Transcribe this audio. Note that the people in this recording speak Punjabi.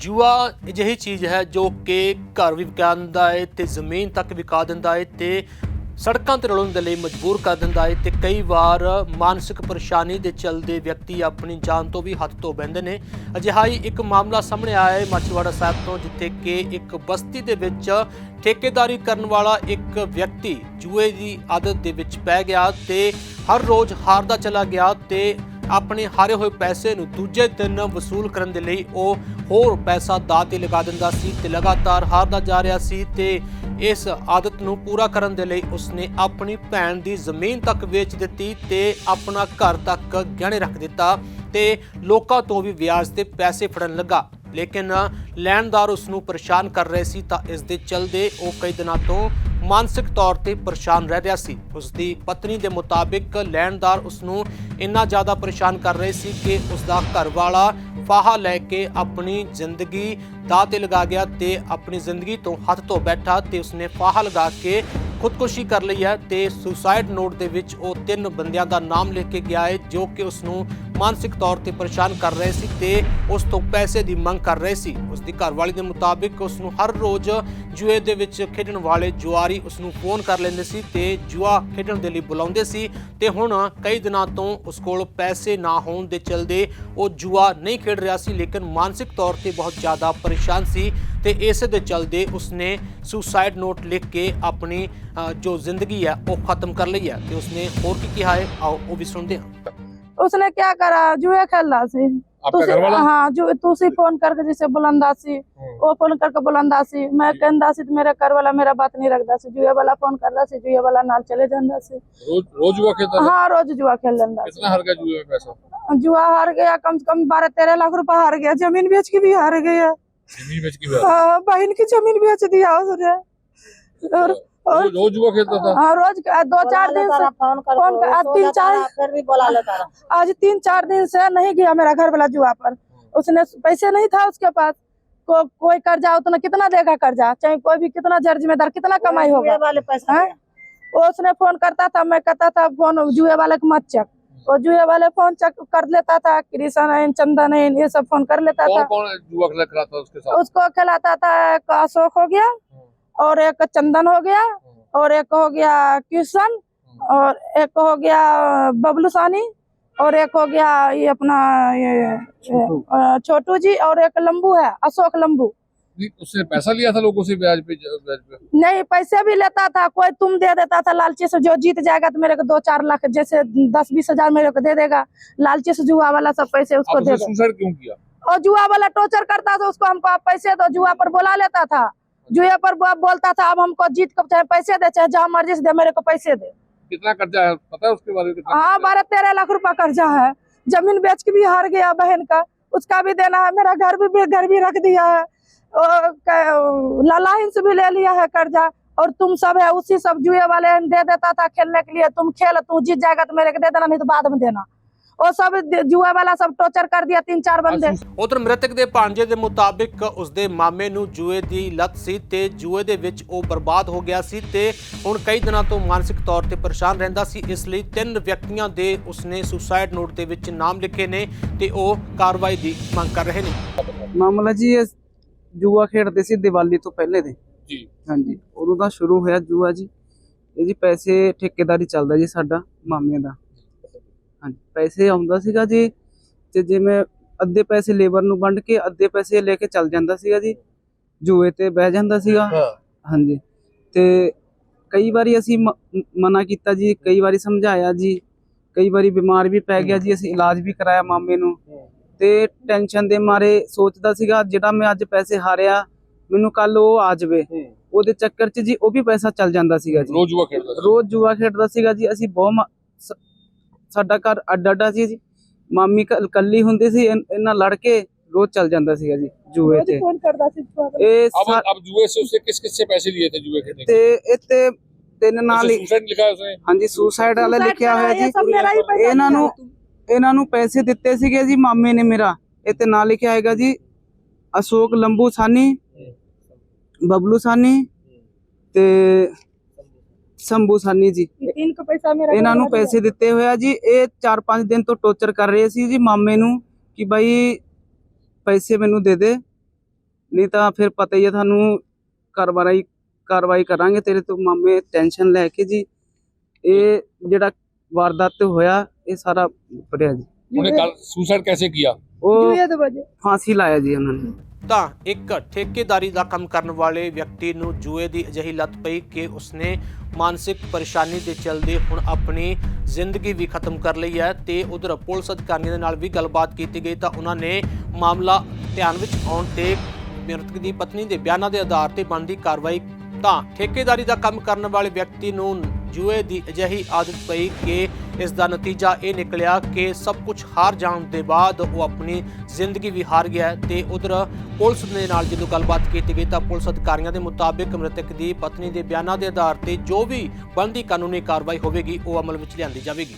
ਜੂਆ ਅਜਿਹੀ ਚੀਜ਼ ਹੈ ਜੋ ਕਿ ਘਰ ਵੀ ਵਿਕਾ ਦਿੰਦਾ ਹੈ ਤੇ ਜ਼ਮੀਨ ਤੱਕ ਵਿਕਾ ਦਿੰਦਾ ਹੈ ਤੇ ਸੜਕਾਂ ਤੇ ਰਲਣ ਦੇ ਲਈ ਮਜਬੂਰ ਕਰ ਦਿੰਦਾ ਹੈ ਤੇ ਕਈ ਵਾਰ ਮਾਨਸਿਕ ਪਰੇਸ਼ਾਨੀ ਦੇ ਚਲਦੇ ਵਿਅਕਤੀ ਆਪਣੀ ਜਾਨ ਤੋਂ ਵੀ ਹੱਥ ਧੋ ਬੈਂਦੇ ਨੇ। ਅਜਿਹਾ ਹੀ ਇੱਕ ਮਾਮਲਾ ਸਾਹਮਣੇ ਆਇਆ ਹੈ ਮਾਚੀਵਾੜਾ ਸਾਹਿਬ ਤੋਂ, ਜਿੱਥੇ ਕਿ ਇੱਕ ਬਸਤੀ ਦੇ ਵਿੱਚ ਠੇਕੇਦਾਰੀ ਕਰਨ ਵਾਲਾ ਇੱਕ ਵਿਅਕਤੀ ਜੂਏ ਦੀ ਆਦਤ ਦੇ ਵਿੱਚ ਪੈ ਗਿਆ ਤੇ ਹਰ ਰੋਜ਼ ਹਾਰਦਾ ਚਲਾ ਗਿਆ ਤੇ ਆਪਣੇ ਹਾਰੇ ਹੋਏ ਪੈਸੇ ਨੂੰ ਦੂਜੇ ਦਿਨ ਵਸੂਲ ਕਰਨ ਦੇ ਲਈ ਉਹ ਹੋਰ ਪੈਸਾ ਦਾਅ ਤੇ ਲਗਾ ਦਿੰਦਾ ਸੀ ਤੇ ਲਗਾਤਾਰ ਹਾਰਦਾ ਜਾ ਰਿਹਾ ਸੀ ਤੇ ਇਸ ਆਦਤ ਨੂੰ ਪੂਰਾ ਕਰਨ ਦੇ ਲਈ ਉਸਨੇ ਆਪਣੀ ਭੈਣ ਦੀ ਜ਼ਮੀਨ ਤੱਕ ਵੇਚ ਦਿੱਤੀ ਤੇ ਆਪਣਾ ਘਰ ਤੱਕ ਗਹਿਣੇ ਰੱਖ ਦਿੱਤਾ ਤੇ ਲੋਕਾਂ ਤੋਂ ਵੀ ਵਿਆਜ ਤੇ ਪੈਸੇ ਫੜਨ ਲੱਗਾ। ਲੇਕਿਨ ਲੈਣਦਾਰ ਉਸ ਨੂੰ ਪਰੇਸ਼ਾਨ ਕਰ ਰਹੇ ਸੀ ਤਾਂ ਇਸ ਦੇ ਚਲਦੇ ਉਹ ਕਈ ਦਿਨਾਂ ਤੋਂ ਮਾਨਸਿਕ ਤੌਰ ਤੇ ਪਰੇਸ਼ਾਨ ਰਹਿ ਰਿਹਾ ਸੀ। ਉਸ ਦੀ ਪਤਨੀ ਦੇ ਮੁਤਾਬਿਕ ਲੈਣਦਾਰ ਉਸ ਨੂੰ ਇੰਨਾ ਜ਼ਿਆਦਾ ਪਰੇਸ਼ਾਨ ਕਰ ਰਹੇ ਸੀ ਕਿ ਉਸ ਦਾ ਘਰ ਵਾਲਾ ਫਾਹਾ ਲੈ ਕੇ ਆਪਣੀ ਜ਼ਿੰਦਗੀ ਦਾਅ ਤੇ ਲਗਾ ਗਿਆ ਤੇ ਆਪਣੀ ਜ਼ਿੰਦਗੀ ਤੋਂ ਹੱਥ ਤੋਂ ਬੈਠਾ ਤੇ ਉਸਨੇ ਫਾਹਾ ਲਗਾ ਕੇ ਖੁਦਕੁਸ਼ੀ ਕਰ ਲਈ ਹੈ ਤੇ ਸੁਸਾਈਡ ਨੋਟ ਦੇ ਵਿੱਚ ਉਹ ਤਿੰਨ ਬੰਦਿਆਂ ਦਾ ਨਾਮ ਲਿਖ ਕੇ ਗਿਆ ਹੈ, ਜੋ ਕਿ ਉਸ ਨੂੰ ਮਾਨਸਿਕ ਤੌਰ ਤੇ ਪਰੇਸ਼ਾਨ ਕਰ ਰਹੇ ਸੀ ਤੇ ਉਸ ਤੋਂ ਪੈਸੇ ਦੀ ਮੰਗ ਕਰ ਰਹੇ ਸੀ। ਉਸ ਦੀ ਘਰਵਾਲੀ ਦੇ ਮੁਤਾਬਿਕ ਉਸ ਨੂੰ ਹਰ ਰੋਜ਼ ਜੂਏ ਦੇ ਵਿੱਚ ਖੇਡਣ ਵਾਲੇ ਜੁਆਰੀ ਉਸ ਨੂੰ ਫੋਨ ਕਰ ਲੈਂਦੇ ਸੀ ਤੇ ਜੂਆ ਖੇਡਣ ਦੇ ਲਈ ਬੁਲਾਉਂਦੇ ਸੀ ਤੇ ਹੁਣ ਕਈ ਦਿਨਾਂ ਤੋਂ ਉਸ ਕੋਲ ਪੈਸੇ ਨਾ ਹੋਣ ਦੇ ਚਲਦੇ ਉਹ ਜੂਆ ਨਹੀਂ ਖੇਡ ਰਿਹਾ ਸੀ, ਲੇਕਿਨ ਮਾਨਸਿਕ ਤੌਰ ਤੇ ਬਹੁਤ ਜ਼ਿਆਦਾ ਪਰੇਸ਼ਾਨ ਸੀ। ਤੇ ਇਸੇ ਦੇ ਚਲਦੇ ਉਸਨੇ ਸੁਸਾਈਡ ਨੋਟ ਲਿਖ ਕੇ ਆਪਣੀ ਅ, ਜੋ ਜ਼ਿੰਦਗੀ ਹੈ ਉਹ ਖਤਮ ਕਰ ਲਈ ਹੈ ਤੇ ਉਸਨੇ ਹੋਰ ਕੀ ਕਿਹਾ ਹੈ ਆਓ ਉਹ ਵੀ ਸੁਣਦੇ ਹਾਂ उसने क्या करा जुए खेल रहा सी आपका तुसी- घर वाला हाँ जो तुसी फोन करके जैसे बुलंदा सी वो फोन करके बुलंदा सी मैं कहंदा सी तो मेरा घर वाला मेरा बात नहीं रखदा सी जुए वाला फोन करदा सी जुए वाला नाल चले जांदा सी रोज रोज जुआ खेलता था हाँ रोज जुआ खेल लेंदा सी कितना हर गया जुए में पैसा जुआ हार गया कम से कम बारह तेरह लाख रुपया हार गया जमीन बेच के भी हार गया ज़मीन बेच के भी हारा। हाँ, बहन की ज़मीन बेच दिया उसने और और रोज जुआ खेलता था। हाँ रोज दो चार दिन से फ़ोन कर आज तीन चार फिर भी बोला लेता रहा। आज तीन चार दिन से नहीं गया मेरा घर वाला जुआ पर। उसने पैसे नहीं था उसके पास। को, कोई कर्जा उतना कितना देगा कर्जा? चाहे कोई भी कितना जर्जमेदार कितना कमाई होगा। वाले पैसा हाँ? वो उसने फ़ोन करता था मैं कहता था फ़ोन जुए वाले को मत चेक। वो जुए वाले फ़ोन चेक कर लेता था कृष्ण है चंदन है ये सब फ़ोन कर लेता कौन था। कौन जुआ खिलाता था उसके साथ? उसको खिलाता था एक अशोक हो गया और एक चंदन हो गया और एक हो गया किशन और एक हो गया बबलू सानी और एक हो गया ये अपना ये, छोटू जी और एक लंबू है अशोक लंबू। उसने पैसा लिया था लोगों से ब्याज पे ब्याज पे? नहीं पैसे भी लेता था कोई तुम दे देता था लालची से जो जीत जाएगा तो मेरे को दो चार लाख जैसे दस बीस हज़ार मेरे को दे देगा। लालची से जुआ वाला सब पैसे उसको दे सुसाइड क्यों किया? और जुआ वाला टॉर्चर करता था उसको हमको आप पैसे दो जुआ पर बुला लेता था। जुआ पर वो बोलता था अब हमको जीत कर चाहे पैसे दे चाहे जहाँ मर्ज़ी से दे मेरे को पैसे दे। कितना कर्जा है? पता है उसके बारे में हाँ? बारह तेरह लाख रुपया कर्जा है। ज़मीन बेच के भी हार गया बहन का उसका भी देना है मेरा घर भी घर भी रख दिया है। और क- लालाहिन से भी ले लिया है कर्जा और तुम सब है उसी सब जुए वाले दे देता था खेलने के लिए तुम खेल तू जीत जाएगा तो मेरे को दे देना नहीं तो बाद में देना वो सब दे- जुए वाला सब टॉर्चर कर दिया तीन चार बंदे ਉਧਰ ਮ੍ਰਿਤਕ ਦੇ ਭਾਂਜੇ ਦੇ ਮੁਤਾਬਿਕ ਉਸਦੇ ਮਾਮੇ ਨੂੰ ਜੂਏ ਦੀ ਲਤ ਸੀ ਤੇ ਜੂਏ ਦੇ ਵਿੱਚ ਉਹ ਬਰਬਾਦ ਹੋ ਗਿਆ ਸੀ ਤੇ ਹੁਣ ਕਈ ਦਿਨਾਂ ਤੋਂ ਮਾਨਸਿਕ ਤੌਰ ਤੇ ਪਰੇਸ਼ਾਨ ਰਹਿੰਦਾ ਸੀ ਇਸ ਲਈ ਤਿੰਨ ਵਿਅਕਤੀਆਂ ਦੇ ਉਸਨੇ ਸੁਸਾਈਡ ਨੋਟ ਦੇ ਵਿੱਚ ਨਾਮ ਲਿਖੇ ਨੇ ਤੇ ਉਹ ਕਾਰਵਾਈ ਦੀ ਮੰਗ ਕਰ ਰਹੇ ਨੇ ਮਾਮਲਾ ਜੀ ਇਹ ਜੂਆ ਖੇਡਦੇ ਸੀ ਦੀਵਾਲੀ ਤੋਂ ਪਹਿਲੇ ਦੇ ਜੀ। ਹਾਂਜੀ ਉਦੋਂ ਦਾ ਸ਼ੁਰੂ ਹੋਇਆ ਜੂਆ ਜੀ। ਇਹ ਜੀ ਪੈਸੇ ਠੇਕੇਦਾਰੀ ਚੱਲਦਾ ਜੀ ਸਾਡਾ ਮਾਮੇ ਦਾ। ਹਾਂਜੀ ਪੈਸੇ ਆਉਂਦਾ ਸੀਗਾ ਜੀ ਤੇ ਜਿਵੇਂ ਅੱਧੇ ਪੈਸੇ ਲੇਬਰ ਨੂੰ ਵੰਡ ਕੇ ਅੱਧੇ ਪੈਸੇ ਲੈ ਕੇ ਚੱਲ ਜਾਂਦਾ ਸੀਗਾ ਜੀ। ਜੂਏ ਤੇ ਬਹਿ ਜਾਂਦਾ ਸੀਗਾ। ਹਾਂਜੀ ਤੇ ਕਈ ਵਾਰੀ ਅਸੀਂ ਮਨਾ ਕੀਤਾ ਜੀ ਕਈ ਵਾਰੀ ਸਮਝਾਇਆ ਜੀ। ਕਈ ਵਾਰੀ ਬਿਮਾਰ ਵੀ ਪੈ ਗਿਆ ਜੀ ਅਸੀਂ ਇਲਾਜ ਵੀ ਕਰਾਇਆ ਮਾਮੇ ਨੂੰ। ਤੇ ਟੈਨਸ਼ਨ ਦੇ ਮਾਰੇ ਸੋਚਦਾ ਸੀਗਾ ਜਿਹੜਾ ਮੈਂ ਅੱਜ ਪੈਸੇ ਹਾਰਿਆ ਮੈਨੂੰ ਕੱਲ ਉਹ ਆ ਜਾਵੇ। ਉਹਦੇ ਚੱਕਰ 'ਚ ਜੀ ਉਹ ਵੀ ਪੈਸਾ ਚੱਲ ਜਾਂਦਾ ਸੀਗਾ ਜੀ। ਰੋਜ਼ ਜੂਆ ਖੇਡਦਾ ਸੀ। ਰੋਜ਼ ਜੂਆ ਖੇਡਦਾ ਸੀਗਾ ਜੀ। ਅਸੀਂ ਬਹੁਤ ਸਾਡਾ ਘਰ ਅੱਡ ਅੱਡਾ ਸੀ ਜੀ। ਮਾਮੀ ਇਕੱਲੀ ਹੁੰਦੀ ਸੀ ਇਹਨਾਂ ਲੜ ਕੇ ਰੋਜ਼ ਚੱਲ ਜਾਂਦਾ ਸੀਗਾ ਜੀ ਜੂਏ ਤੇ। ਫੋਨ ਕਰਦਾ ਸੀ ਇਹ ਅਬ ਅਬ ਜੂਏ ਸੇ ਉਸੇ ਕਿਸ ਕਿਸ ਸੇ ਪੈਸੇ ਲਿਏ ਤੇ ਜੂਏ ਖੇਡਨੇ ਤੇ ਇੱਥੇ ਤਿੰਨ ਨਾਲ ਹਾਂਜੀ ਸੁਸਾਈਡ ਲਿਖਿਆ ਹੋਇਆ ਜੀ। ਇਹਨਾਂ ਨੂੰ ਇਹਨਾਂ ਨੂੰ ਪੈਸੇ ਦਿੱਤੇ ਸੀਗੇ ਜੀ ਮਾਮੇ ਨੇ ਮੇਰਾ। ਇਹ ਤੇ ਨਾਂ ਲਿਖਿਆ ਹੈਗਾ ਜੀ ਅਸ਼ੋਕ ਲੰਬੂ ਸਾਨੀ ਬਬਲੂ ਸਾਨੀ ਤੇ ਸੰਭੂ ਸਾਨੀ ਜੀ। ਇਹਨਾਂ ਨੂੰ ਪੈਸੇ ਦਿੱਤੇ ਹੋਇਆ ਜੀ। ਇਹ 4-5 ਦਿਨ ਤੋਂ ਟੌਰਚਰ ਕਰ ਰਹੇ ਸੀ ਜੀ ਮਾਮੇ ਨੂੰ ਕਿ ਬਾਈ ਪੈਸੇ ਮੈਨੂੰ ਦੇ ਦੇ। ਨਹੀਂ ਤਾਂ ਫਿਰ ਪਤਾ ਹੀ ਹੈ ਤੁਹਾਨੂੰ ਕਾਰਵਾਈ ਕਾਰਵਾਈ ਕਰਾਂਗੇ ਤੇਰੇ ਤੋਂ। ਮਾਮੇ ਟੈਨਸ਼ਨ ਲੈ ਕੇ ਜੀ। ਇਹ ਜਿਹੜਾ ਵਾਰਦਾਤ ਤੇ ਹੋਇਆ ਇਹ ਸਾਰਾ ਪੜਿਆ ਜੀ उन्हें कल सुसाइड कैसे किया ਉਹ जुए दो बजे ਫਾਂਸੀ ਲਾਇਆ ਜੀ ਉਹਨਾਂ ਨੇ ਤਾਂ ਇੱਕ ਠੇਕੇਦਾਰੀ ਦਾ ਕੰਮ ਕਰਨ ਵਾਲੇ ਵਿਅਕਤੀ ਨੂੰ ਜੂਏ ਦੀ ਅਜਿਹੀ ਲੱਤ ਪਈ ਕਿ ਉਸਨੇ ਮਾਨਸਿਕ ਪਰੇਸ਼ਾਨੀ ਦੇ ਚਲਦੇ ਹੁਣ ਆਪਣੀ ਜ਼ਿੰਦਗੀ ਵੀ ਖਤਮ ਕਰ ਲਈ ਹੈ ਤੇ ਉਧਰ ਪੁਲਿਸ ਅਧਿਕਾਰੀਆਂ ਦੇ ਨਾਲ ਵੀ ਗੱਲਬਾਤ ਕੀਤੀ ਗਈ ਤਾਂ ਉਹਨਾਂ ਨੇ ਮਾਮਲਾ ਧਿਆਨ ਵਿੱਚ ਆਉਣ ਤੇ ਮ੍ਰਿਤਕ ਦੀ ਪਤਨੀ ਦੇ ਬਿਆਨਾਂ ਦੇ ਆਧਾਰ ਤੇ ਬਣਦੀ ਕਾਰਵਾਈ ਤਾਂ ਠੇਕੇਦਾਰੀ ਦਾ ਕੰਮ ਕਰਨ ਵਾਲੇ ਵਿਅਕਤੀ ਨੂੰ ਜੂਏ ਦੀ ਅਜਿਹੀ ਆਦਤ ਪਈ ਕਿ ਇਸ ਦਾ ਨਤੀਜਾ ਇਹ ਨਿਕਲਿਆ ਕਿ ਸਭ ਕੁਝ ਹਾਰ ਜਾਣ ਦੇ ਬਾਅਦ ਉਹ ਆਪਣੀ ਜ਼ਿੰਦਗੀ ਵੀ ਹਾਰ ਗਿਆ ਹੈ ਤੇ ਉਧਰ ਪੁਲਿਸ ਦੇ ਨਾਲ ਜਦੋਂ ਗੱਲਬਾਤ ਕੀਤੀ ਗਈ ਤਾਂ ਪੁਲਿਸ ਅਧਿਕਾਰੀਆਂ ਦੇ ਮੁਤਾਬਿਕ ਮ੍ਰਿਤਕ ਦੀ ਪਤਨੀ ਦੇ ਬਿਆਨਾਂ ਦੇ ਆਧਾਰ ਤੇ ਜੋ ਵੀ ਬਣਦੀ ਕਾਨੂੰਨੀ ਕਾਰਵਾਈ ਹੋਵੇਗੀ, ਉਹ ਅਮਲ ਵਿੱਚ ਲਿਆਂਦੀ ਜਾਵੇਗੀ।